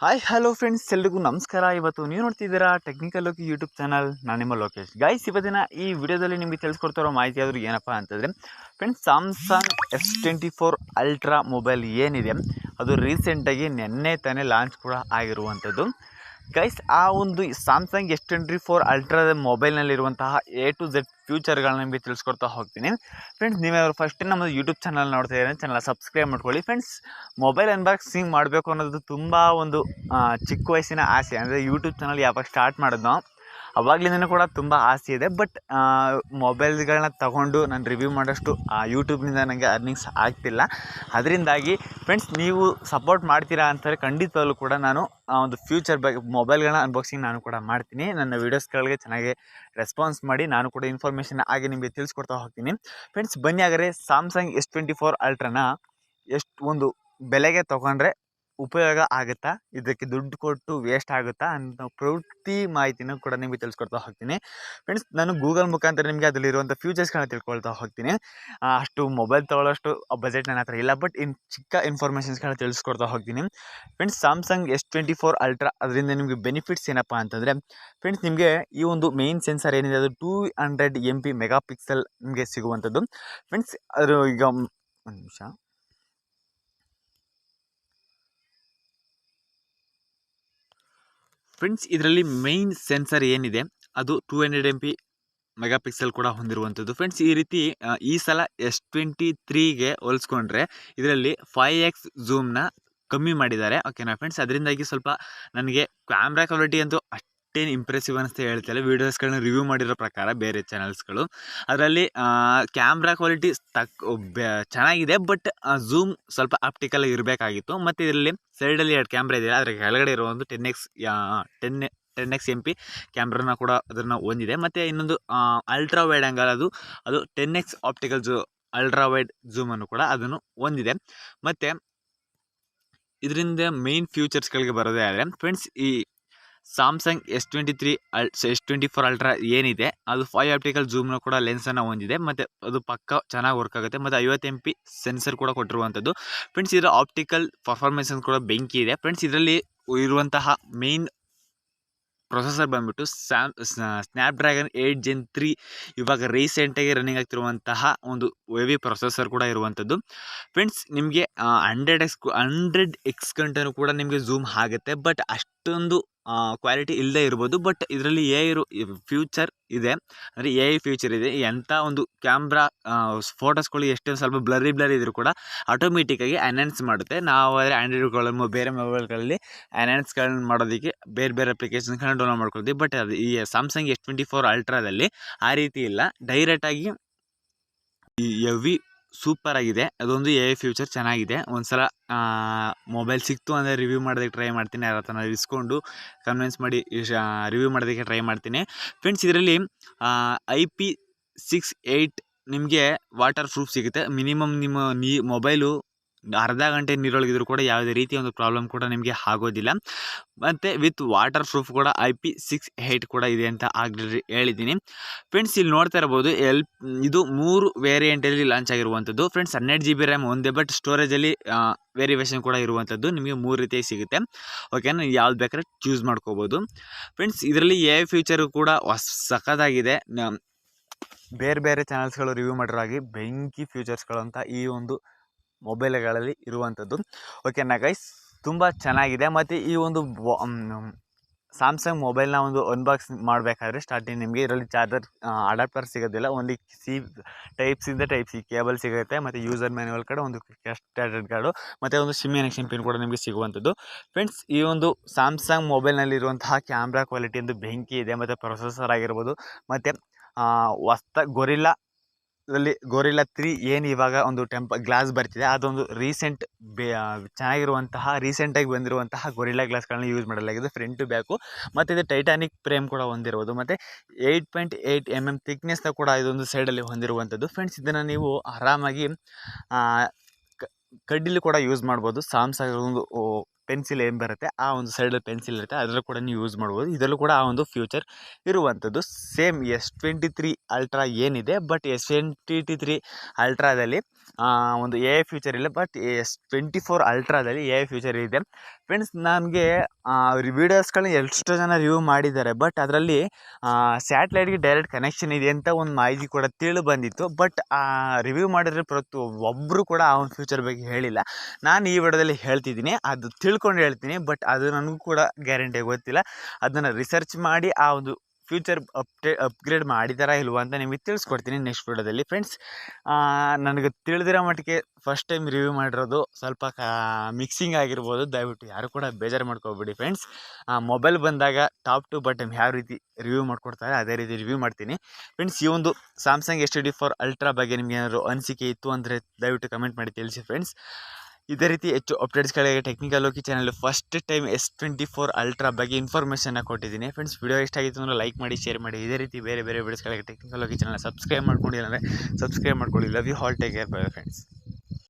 Hi hello friends ಎಲ್ರಿಗೂ ನಮಸ್ಕಾರ. ಇವತ್ತು ನೀವು ನೋಡ್ತಿದ್ದೀರಾ ಟೆಕ್ನಿಕಲ್ ಲೋಕಿ ಯೂಟ್ಯೂಬ್ ಚಾನಲ್ ನಾನು ನಿಮ್ಮ ಲೋಕೇಶ್. ಗೈಸ್ ಇವತ್ತಿನ ಈ ವಿಡಿಯೋದಲ್ಲಿ ನಿಮಗೆ ತಿಳಿಸ್ಕೊಡ್ತಿರೋ ಮಾಹಿತಿ ಆದರೂ ಏನಪ್ಪ ಅಂತಂದರೆ friends Samsung S twenty four Ultra mobile ಏನಿದೆ, ಅದು ರೀಸೆಂಟಾಗಿ ನಿನ್ನೆ ತಾನೇ ಲಾಂಚ್ ಕೂಡ ಆಗಿರುವಂಥದ್ದು. ಗೈಸ್ ಆ ಒಂದು Samsung S twenty four Ultra ಮೊಬೈಲ್ನಲ್ಲಿರುವಂತಹ A to Z ಫ್ಯೂಚರ್ಗಳನ್ನ ನಿಮಗೆ ತಿಳಿಸ್ಕೊಡ್ತಾ ಹೋಗ್ತೀನಿ. ಫ್ರೆಂಡ್ಸ್ ನೀವ್ಯಾರು ಫಸ್ಟ್ ನಮ್ಮ ಯೂಟ್ಯೂಬ್ ಚಾನಲ್ ನೋಡ್ತಾ ಇದ್ದಾರೆ ಚಾನಲ್ ಸಬ್ಸ್ಕ್ರೈಬ್ ಮಾಡ್ಕೊಳ್ಳಿ. ಫ್ರೆಂಡ್ಸ್ ಮೊಬೈಲ್ ಅನ್ಬಾಕ್ಸಿಂಗ್ ಮಾಡಬೇಕು ಅನ್ನೋದು ತುಂಬ ಒಂದು ಚಿಕ್ಕ ವಯಸ್ಸಿನ ಆಸೆ. ಅಂದರೆ ಯೂಟ್ಯೂಬ್ ಚಾನಲ್ ಯಾವಾಗ ಸ್ಟಾರ್ಟ್ ಮಾಡಿದ್ನೋ ಅವಾಗ್ಲಿಂದನೂ ಕೂಡ ತುಂಬ ಆಸೆ ಇದೆ. ಬಟ್ ಮೊಬೈಲ್ಗಳನ್ನ ತಗೊಂಡು ನಾನು ರಿವ್ಯೂ ಮಾಡೋಷ್ಟು ಯೂಟ್ಯೂಬ್ನಿಂದ ನನಗೆ ಅರ್ನಿಂಗ್ಸ್ ಆಗ್ತಿಲ್ಲ. ಅದರಿಂದಾಗಿ ಫ್ರೆಂಡ್ಸ್ ನೀವು ಸಪೋರ್ಟ್ ಮಾಡ್ತೀರಾ ಅಂತಾರೆ ಖಂಡಿತವಾಗ್ಲೂ ಕೂಡ ನಾನು, ಆ, ಒಂದು ಫ್ಯೂಚರ್ ಬಗ್ಗೆ ಮೊಬೈಲ್ಗಳನ್ನ ಅನ್ಬಾಕ್ಸಿಂಗ್ ನಾನು ಕೂಡ ಮಾಡ್ತೀನಿ. ನನ್ನ ವೀಡಿಯೋಸ್ಗಳಿಗೆ ಚೆನ್ನಾಗಿ ರೆಸ್ಪಾನ್ಸ್ ಮಾಡಿ ನಾನು ಕೂಡ ಇನ್ಫಾರ್ಮೇಷನ್ ಆಗಿ ನಿಮಗೆ ತಿಳಿಸ್ಕೊಡ್ತಾ ಹೋಗ್ತೀನಿ. ಫ್ರೆಂಡ್ಸ್ ಬನ್ನಿ ಆಗರೆ ಸ್ಯಾಮ್ಸಂಗ್ ಎಸ್ ಟ್ವೆಂಟಿ ಫೋರ್ ಅಲ್ಟ್ರಾನ ಎಷ್ಟು ಒಂದು ಬೆಲೆಗೆ ತೊಗೊಂಡ್ರೆ ಉಪಯೋಗ ಆಗುತ್ತಾ? ಇದಕ್ಕೆ ದುಡ್ಡು ಕೊಟ್ಟು ವೇಸ್ಟ್ ಆಗುತ್ತಾ? ಅಂತ ಪ್ರವೃತ್ತಿ ಮಾಹಿತಿನೂ ಕೂಡ ನಿಮಗೆ ತಿಳಿಸ್ಕೊಡ್ತಾ ಹೋಗ್ತೀನಿ. ಫ್ರೆಂಡ್ಸ್ ನಾನು ಗೂಗಲ್ ಮುಖಾಂತರ ನಿಮಗೆ ಅದರಲ್ಲಿರುವಂಥ ಫ್ಯೂಚರ್ಸ್ಗಳನ್ನ ತಿಳ್ಕೊಳ್ತಾ ಹೋಗ್ತೀನಿ. ಅಷ್ಟು ಮೊಬೈಲ್ ತೊಗೊಳ್ಳೋಷ್ಟು ಬಜೆಟ್ ನನ್ನ ಹತ್ರ ಇಲ್ಲ ಬಟ್ ಇನ್ ಚಿಕ್ಕ ಇನ್ಫಾರ್ಮೇಷನ್ಸ್ಗಳನ್ನ ತಿಳಿಸ್ಕೊಡ್ತಾ ಹೋಗ್ತೀನಿ. Friends Samsung S twenty four Ultra ಅದರಿಂದ ನಿಮಗೆ ಬೆನಿಫಿಟ್ಸ್ ಏನಪ್ಪ ಅಂತಂದರೆ ಫ್ರೆಂಡ್ಸ್ ನಿಮಗೆ ಈ ಒಂದು ಮೇನ್ ಸೆನ್ಸರ್ ಏನಿದೆ, ಅದು two hundred M P megapixel ನಿಮಗೆ ಸಿಗುವಂಥದ್ದು. ಫ್ರೆಂಡ್ಸ್ ಅದು ಈಗ ಒಂದು ನಿಮಿಷ. ಫ್ರೆಂಡ್ಸ್, ಇದರಲ್ಲಿ ಮೈನ್ ಸೆನ್ಸರ್ ಏನಿದೆ, ಅದು two hundred M P megapixel ಕೂಡ ಹೊಂದಿರುವಂಥದ್ದು. ಫ್ರೆಂಡ್ಸ್, ಈ ರೀತಿ ಈ ಸಲ ಎಸ್ ಟ್ವೆಂಟಿ ತ್ರೀಗೆ ಹೋಲಿಸ್ಕೊಂಡ್ರೆ, ಇದರಲ್ಲಿ ಫೈವ್ ಎಕ್ಸ್ ಝೂಮ್ನ ಕಮ್ಮಿ ಮಾಡಿದ್ದಾರೆ. ಓಕೆನಾ ಫ್ರೆಂಡ್ಸ್? ಅದರಿಂದಾಗಿ ಸ್ವಲ್ಪ ನನಗೆ ಕ್ಯಾಮ್ರಾ ಕ್ವಾಲಿಟಿ ಅಂತೂ ಅಷ್ಟೇನು ಇಂಪ್ರೆಸಿವ್ ಅನಿಸ್ತಾ ಹೇಳ್ತಾರೆ ವೀಡಿಯೋಸ್ಗಳನ್ನ ರಿವ್ಯೂ ಮಾಡಿರೋ ಪ್ರಕಾರ ಬೇರೆ ಚಾನಲ್ಸ್ಗಳು ಅದರಲ್ಲಿ ಕ್ಯಾಮ್ರಾ ಕ್ವಾಲಿಟಿ ತಕ್ ಚೆನ್ನಾಗಿದೆ ಬಟ್ ಝೂಮ್ ಸ್ವಲ್ಪ ಆಪ್ಟಿಕಲ್ ಇರಬೇಕಾಗಿತ್ತು. ಮತ್ತು ಇದರಲ್ಲಿ ಸೈಡಲ್ಲಿ ಎರಡು ಕ್ಯಾಮ್ರಾ ಇದೆ ಅದರ ಕೆಳಗಡೆ ಇರೋ ಒಂದು ten X ten ten X M P ಕ್ಯಾಮ್ರಾನ ಕೂಡ ಅದನ್ನು ಹೊಂದಿದೆ. ಮತ್ತು ಇನ್ನೊಂದು ಅಲ್ಟ್ರಾ ವೈಡ್ ಆ್ಯಂಗಲ್ ಅದು ಅದು ten X optical zoom ultra wide ಝೂಮನ್ನು ಕೂಡ ಅದನ್ನು ಹೊಂದಿದೆ. ಮತ್ತು, ಇದರಿಂದ ಮೇನ್ ಫ್ಯೂಚರ್ಸ್ಗಳಿಗೆ ಬರೋದೇ ಆದರೆ ಫ್ರೆಂಡ್ಸ್ ಈ ಸಾಮ್ಸಂಗ್ ಎಸ್ ಟ್ವೆಂಟಿ ತ್ರೀ ಅಲ್ ಎಸ್ ಟ್ವೆಂಟಿ ಫೋರ್ ಅಲ್ಟ್ರಾ ಏನಿದೆ, ಅದು ಫೈವ್ ಆಪ್ಟಿಕಲ್ ಝೂಮ್ನ ಕೂಡ ಲೆನ್ಸನ್ನು ಹೊಂದಿದೆ, ಮತ್ತು ಅದು ಪಕ್ಕ ಚೆನ್ನಾಗಿ ವರ್ಕ್ ಆಗುತ್ತೆ, ಮತ್ತು ಐವತ್ತು ಎಂ ಪಿ ಸೆನ್ಸರ್ ಕೂಡ ಕೊಟ್ಟಿರುವಂಥದ್ದು ಫ್ರೆಂಡ್ಸ್ ಇದರ ಆಪ್ಟಿಕಲ್ ಪರ್ಫಾರ್ಮೆನ್ಸ್ ಕೂಡ ಬೆಂಕಿ ಇದೆ. ಫ್ರೆಂಡ್ಸ್ ಇದರಲ್ಲಿ ಇರುವಂತಹ ಮೇನ್ ಪ್ರೊಸೆಸರ್ ಬಂದ್ಬಿಟ್ಟು ಸ್ಯಾಮ್ ಸ್ನ್ಯಾಪ್ಡ್ರ್ಯಾಗನ್ ಏಯ್ಟ್ ಜೆನ್ ತ್ರೀ ಇವಾಗ ರೀಸೆಂಟಾಗಿ ರನ್ನಿಂಗ್ ಆಗ್ತಿರುವಂತಹ ಒಂದು ವೆವಿ ಪ್ರೊಸೆಸರ್ ಕೂಡ ಇರುವಂಥದ್ದು ಫ್ರೆಂಡ್ಸ್ ನಿಮಗೆ ಹಂಡ್ರೆಡ್ ಎಕ್ಸ್ ಹಂಡ್ರೆಡ್ ಎಕ್ಸ್ ಗಂಟೆನೂ ಕೂಡ ನಿಮಗೆ ಝೂಮ್ ಆಗುತ್ತೆ ಬಟ್ ಅಷ್ಟೊಂದು ಕ್ವಾಲಿಟಿ ಇಲ್ಲದೆ ಇರ್ಬೋದು, ಬಟ್ ಇದರಲ್ಲಿ ಎ ಇರು ಫ್ಯೂಚರ್ ಇದೆ. ಅಂದರೆ ಎ ಐ ಫ್ಯೂಚರ್ ಇದೆ. ಎಂಥ ಒಂದು ಕ್ಯಾಮ್ರಾ ಫೋಟೋಸ್ಗಳು ಎಷ್ಟೇ ಸ್ವಲ್ಪ ಬ್ಲರಿ ಬ್ಲರಿ ಇದ್ರೂ ಕೂಡ ಆಟೋಮೆಟಿಕ್ಕಾಗಿ ಅನೌನ್ಸ್ ಮಾಡುತ್ತೆ. ನಾವು ಆದರೆ ಆ್ಯಂಡ್ರಾಯ್ಡ್ಗಳು ಬೇರೆ ಮೊಬೈಲ್ಗಳಲ್ಲಿ ಅನೌನ್ಸ್ಗಳನ್ನ ಮಾಡೋದಕ್ಕೆ ಬೇರೆ ಬೇರೆ ಅಪ್ಲಿಕೇಶನ್ಸ್ಗಳನ್ನ ಡೌನ್ಲೋಡ್ ಮಾಡ್ಕೊಳ್ತೀವಿ. ಬಟ್ ಅದು ಈ ಸ್ಯಾಮ್ಸಂಗ್ ಎಸ್ ಟ್ವೆಂಟಿ ಫೋರ್ ಅಲ್ಟ್ರಾದಲ್ಲಿ ಆ ರೀತಿ ಇಲ್ಲ. ಡೈರೆಕ್ಟಾಗಿ ಈ ಎವಿ ಸೂಪರ್ ಆಗಿದೆ ಅದೊಂದು ಎ ಫ್ಯೂಚರ್ ಚೆನ್ನಾಗಿದೆ. ಒಂದ್ಸಲ ಮೊಬೈಲ್ ಸಿಕ್ತು ಅಂದರೆ ರಿವ್ಯೂ ಮಾಡೋದಕ್ಕೆ ಟ್ರೈ ಮಾಡ್ತೀನಿ. ಯಾರ ಹತ್ರ ಇಸ್ಕೊಂಡು ಕನ್ವಿನ್ಸ್ ಮಾಡಿ ರಿವ್ಯೂ ಮಾಡೋದಕ್ಕೆ ಟ್ರೈ ಮಾಡ್ತೀನಿ. ಫ್ರೆಂಡ್ಸ್ ಇದರಲ್ಲಿ ಐ ಪಿ ಸಿಕ್ಸ್ ಏಯ್ಟ್ ನಿಮಗೆ ವಾಟರ್ ಪ್ರೂಫ್ ಸಿಗುತ್ತೆ. ಮಿನಿಮಮ್ ನಿಮ್ಮ ನೀ, ಮೊಬೈಲು ಅರ್ಧ ಗಂಟೆ ನೀರೊಳಗಿದ್ರು ಕೂಡ ಯಾವುದೇ ರೀತಿಯ ಒಂದು ಪ್ರಾಬ್ಲಮ್ ಕೂಡ ನಿಮಗೆ ಆಗೋದಿಲ್ಲ. ಮತ್ತು ವಿತ್ ವಾಟರ್ ಪ್ರೂಫ್ ಕೂಡ ಐ ಪಿ ಸಿಕ್ಸ್ ಏಯ್ಟ್ ಕೂಡ ಇದೆ ಅಂತ ಆಗಲಿ, ಹೇಳಿದ್ದೀನಿ. ಫ್ರೆಂಡ್ಸ್ ಇಲ್ಲಿ ನೋಡ್ತಾ ಇರ್ಬೋದು, ಎಲ್, ಇದು ಮೂರು ವೇರಿಯಂಟಲ್ಲಿ ಲಾಂಚ್ ಆಗಿರುವಂಥದ್ದು. ಫ್ರೆಂಡ್ಸ್ ಹನ್ನೆರಡು ಜಿ ಬಿ ರ್ಯಾಮ್ ಒಂದೇ ಬಟ್ ಸ್ಟೋರೇಜಲ್ಲಿ ವೇರಿಯೇಷನ್ ಕೂಡ ಇರುವಂಥದ್ದು. ನಿಮಗೆ ಮೂರು ರೀತಿಯಾಗಿ ಸಿಗುತ್ತೆ. ಓಕೆನಾ ಯಾವ್ದು ಬೇಕಾದ್ರೆ ಚೂಸ್ ಮಾಡ್ಕೋಬೋದು. ಫ್ರೆಂಡ್ಸ್ ಇದರಲ್ಲಿ ಎ ಫ್ಯೂಚರು ಕೂಡ ಹೊಸ್, ಸಖತ್ತಾಗಿದೆ. ಬೇರೆ ಬೇರೆ ಚಾನಲ್ಸ್ಗಳು ರಿವ್ಯೂ ಮಾಡಿರೋ ಹಾಗೆ ಬೆಂಕಿ ಫ್ಯೂಚರ್ಸ್ಗಳು ಅಂತ ಈ ಒಂದು ಮೊಬೈಲ್ಗಳಲ್ಲಿ ಇರುವಂಥದ್ದು ಓಕೆನಾ ಗೈಸ್ ತುಂಬ ಚೆನ್ನಾಗಿದೆ. ಮತ್ತು ಈ ಒಂದು ಸ್ಯಾಮ್ಸಂಗ್ ಮೊಬೈಲ್ನ ಒಂದು ಅನ್ಬಾಕ್ಸಿಂಗ್ ಮಾಡಬೇಕಾದ್ರೆ ಸ್ಟಾರ್ಟಿಂಗ್ ನಿಮಗೆ ಇದರಲ್ಲಿ ಚಾರ್ಜರ್ ಅಡಾಪ್ಟರ್ ಸಿಗೋದಿಲ್ಲ. ಒಂದು ಸಿ ಟೈಪ್ಸಿಂದ ಟೈಪ್ ಸಿ ಕೇಬಲ್ ಸಿಗುತ್ತೆ. ಮತ್ತು ಯೂಸರ್ ಮ್ಯಾನ್ಯುವಲ್ ಕಡೆ ಒಂದು ಸ್ಟ್ಯಾಂಡರ್ಡ್ ಕಾರ್ಡು ಮತ್ತು ಒಂದು ಸಿಮ್ ಎನೆಕ್ಷನ್ ಪಿನ್ ಕೂಡ ನಿಮಗೆ ಸಿಗುವಂಥದ್ದು ಫ್ರೆಂಡ್ಸ್ ಈ ಒಂದು ಸ್ಯಾಮ್ಸಂಗ್ ಮೊಬೈಲ್ನಲ್ಲಿರುವಂತಹ ಕ್ಯಾಮ್ರಾ ಕ್ವಾಲಿಟಿ ಒಂದು ಬೆಂಕಿ ಇದೆ. ಮತ್ತು ಪ್ರೊಸೆಸರ್ ಆಗಿರ್ಬೋದು. ಮತ್ತು ಹೊಸ್ತ ಗೊರಿಲ್ಲಾ ಇದರಲ್ಲಿ ಗೊರಿಲ್ಲಾ ತ್ರೀ ಏನು ಇವಾಗ ಒಂದು ಟೆಂಪ ಗ್ಲಾಸ್ ಬರ್ತಿದೆ. ಅದೊಂದು ರೀಸೆಂಟ್ ಬೇ ಚೆನ್ನಾಗಿರುವಂತಹ ರೀಸೆಂಟಾಗಿ ಬಂದಿರುವಂತಹ ಗೊರಿಲ್ಲಾ ಗ್ಲಾಸ್ಗಳನ್ನ ಯೂಸ್ ಮಾಡಲಾಗಿದೆ ಫ್ರಂಟ್ ಬ್ಯಾಕು ಮತ್ತು ಇದು ಟೈಟಾನಿಕ್ ಫ್ರೇಮ್ ಕೂಡ ಹೊಂದಿರುವುದು ಮತ್ತು eight point eight M M ಥಿಕ್ನೆಸ್ನ ಕೂಡ ಇದೊಂದು ಸೈಡಲ್ಲಿ ಹೊಂದಿರುವಂಥದ್ದು. ಫ್ರೆಂಡ್ಸ್ ಇದನ್ನು ನೀವು ಆರಾಮಾಗಿ ಕಡ್ಡಿಲಿ ಕೂಡ ಯೂಸ್ ಮಾಡ್ಬೋದು ಸಾಮ್ಸಂಗ್ ಒಂದು ಪೆನ್ಸಿಲ್ ಏನು ಬರುತ್ತೆ? ಆ ಒಂದು ಸೈಡಲ್ಲಿ ಪೆನ್ಸಿಲ್ ಇರುತ್ತೆ. ಅದರಲ್ಲೂ ಕೂಡ ನೀವು ಯೂಸ್ ಮಾಡ್ಬೋದು. ಇದರಲ್ಲೂ ಕೂಡ ಆ ಒಂದು ಫ್ಯೂಚರ್ ಇರುವಂಥದ್ದು. Same S twenty three Ultra ಏನಿದೆ ಬಟ್ ಎಸ್ ಟ್ವೆಂಟಿ ತ್ರೀ ಅಲ್ಟ್ರಾದಲ್ಲಿ ಒಂದು ಎ ಐ ಫ್ಯೂಚರ್ ಇಲ್ಲ ಬಟ್ ಎಸ್ ಟ್ವೆಂಟಿ ಫೋರ್ ಅಲ್ಟ್ರಾದಲ್ಲಿ ಎ ಐ ಫ್ಯೂಚರ್ ಇದೆ. ಫ್ರೆಂಡ್ಸ್ ನನಗೆ ವೀಡಿಯೋಸ್ಗಳನ್ನ ಎಷ್ಟೋ ಜನ ರಿವ್ಯೂ ಮಾಡಿದ್ದಾರೆ ಬಟ್ ಅದರಲ್ಲಿ ಸ್ಯಾಟ್ಲೈಟ್ಗೆ ಡೈರೆಕ್ಟ್ ಕನೆಕ್ಷನ್ ಇದೆ ಅಂತ ಒಂದು ಮಾಹಿತಿ ಕೂಡ ತಿಳಿ ಬಂದಿತ್ತು. ಬಟ್ ಆ ರಿವ್ಯೂ ಮಾಡಿದ್ರೆ ಪ್ರತಿ ಒಬ್ಬರು ಕೂಡ ಆ ಒಂದು ಫ್ಯೂಚರ್ ಬಗ್ಗೆ ಹೇಳಿಲ್ಲ. ನಾನು ಈ ವಿಡಿಯೋದಲ್ಲಿ ಹೇಳ್ತಿದ್ದೀನಿ, ಅದು ತಿಳ್ಕೊಂಡು ಹೇಳ್ತೀನಿ ಬಟ್ ಅದು ನನಗೂ ಕೂಡ ಗ್ಯಾರಂಟಿ ಗೊತ್ತಿಲ್ಲ. ಅದನ್ನು ರಿಸರ್ಚ್ ಮಾಡಿ, ಆ ಒಂದು ಫ್ಯೂಚರ್ ಅಪ್ಡೇ, ಅಪ್ಗ್ರೇಡ್ ಮಾಡಿದಾರಾ ಇಲ್ವಾ ಅಂತ ನಿಮಗೆ ತಿಳಿಸ್ಕೊಡ್ತೀನಿ ನೆಕ್ಸ್ಟ್ ವೀಡಿಯೋದಲ್ಲಿ. ಫ್ರೆಂಡ್ಸ್ ನನಗೆ ತಿಳಿದಿರೋ ಮಟ್ಟಿಗೆ ಫಸ್ಟ್ ಟೈಮ್ ರಿವ್ಯೂ ಮಾಡಿರೋದು ಸ್ವಲ್ಪ ಮಿಕ್ಸಿಂಗ್ ಆಗಿರ್ಬೋದು. ದಯವಿಟ್ಟು ಯಾರು ಕೂಡ ಬೇಜಾರು ಮಾಡ್ಕೋಬೇಡಿ ಫ್ರೆಂಡ್ಸ್ ಮೊಬೈಲ್ ಬಂದಾಗ ಟಾಪ್ ಟು ಬಟಮ್ ಯಾವ ರೀತಿ ರಿವ್ಯೂ ಮಾಡಿಕೊಡ್ತಾರೆ ಅದೇ ರೀತಿ ರಿವ್ಯೂ ಮಾಡ್ತೀನಿ. ಫ್ರೆಂಡ್ಸ್ ಈ ಒಂದು Samsung S D four Ultra ಬಗ್ಗೆ ನಿಮ್ಗೆ ಅನಿಸಿಕೆ ಇತ್ತು ಅಂದರೆ ದಯವಿಟ್ಟು ಕಮೆಂಟ್ ಮಾಡಿ ತಿಳಿಸಿ ಫ್ರೆಂಡ್ಸ್ ಇದೇ ರೀತಿ ಹೆಚ್ಚು ಅಪ್ಡೇಟ್ಸ್ಗಳಿಗೆ ಟೆಕ್ನಿಕಲ್ ಹೋಗಿ channel first time S twenty four Ultra ಬಗ್ಗೆ ಇನ್ಫಾರ್ಮೇಷನ್ನ ಕೊಟ್ಟಿದ್ದೀನಿ. ಫ್ರೆಂಡ್ಸ್ ವಿಡಿಯೋ ಇಷ್ಟ ಆಗಿತ್ತು ಅಂದರೆ ಲೈಕ್ ಮಾಡಿ ಶೇರ್ ಮಾಡಿ. ಇದೇ ರೀತಿ ಬೇರೆ ಬೇರೆ ವಿಡಿಯೋಸ್ಗಳಿಗೆ ಟೆಕ್ನಿಕಲ್ ಹೋಗಿ ಚಾನಲ್ ಸಬ್ಸ್ಕ್ರೈಬ್ ಮಾಡ್ಕೊಂಡಿಲ್ಲ ಅಂದರೆ ಸಬ್ಸ್ಕ್ರೈಬ್ ಮಾಡ್ಕೊಳ್ಳಿ. Love you all take care bye friends